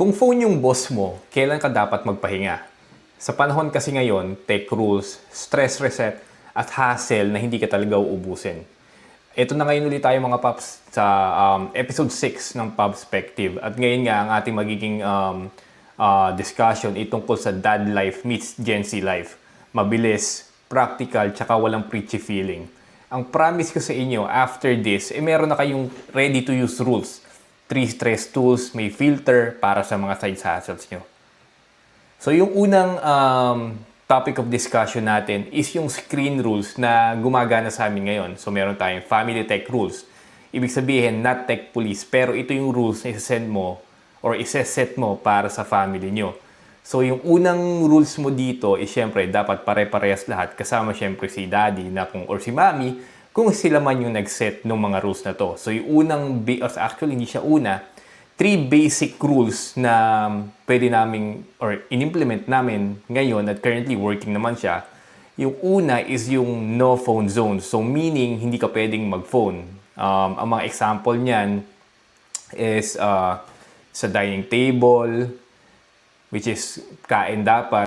Kung phone yung boss mo, kailan ka dapat magpahinga? Sa panahon kasi ngayon, tech rules, stress reset, at hassle na hindi ka talaga uubusin. Ito na ngayon ulit tayo mga paps sa um, episode 6 ng Pubspective. At ngayon nga ang ating magiging um, uh, discussion ay tungkol sa dad life meets Gen Z life. Mabilis, practical, tsaka walang preachy feeling. Ang promise ko sa inyo, after this, eh meron na kayong ready to use rules. Three stress tools, may filter para sa mga side hustles nyo. So yung unang um, topic of discussion natin is yung screen rules na gumagana sa amin ngayon. So meron tayong family tech rules. Ibig sabihin, not tech police, pero ito yung rules na isasend mo or iseset mo para sa family nyo. So yung unang rules mo dito is syempre dapat pare-parehas lahat kasama syempre si daddy na kung or si mommy kung sila man yung nag-set ng mga rules na to. So yung unang, or actually hindi siya una, three basic rules na pwede naming or in-implement namin ngayon at currently working naman siya. Yung una is yung no phone zone. So meaning hindi ka pwedeng mag-phone. Um, ang mga example niyan is uh, sa dining table, which is kain dapat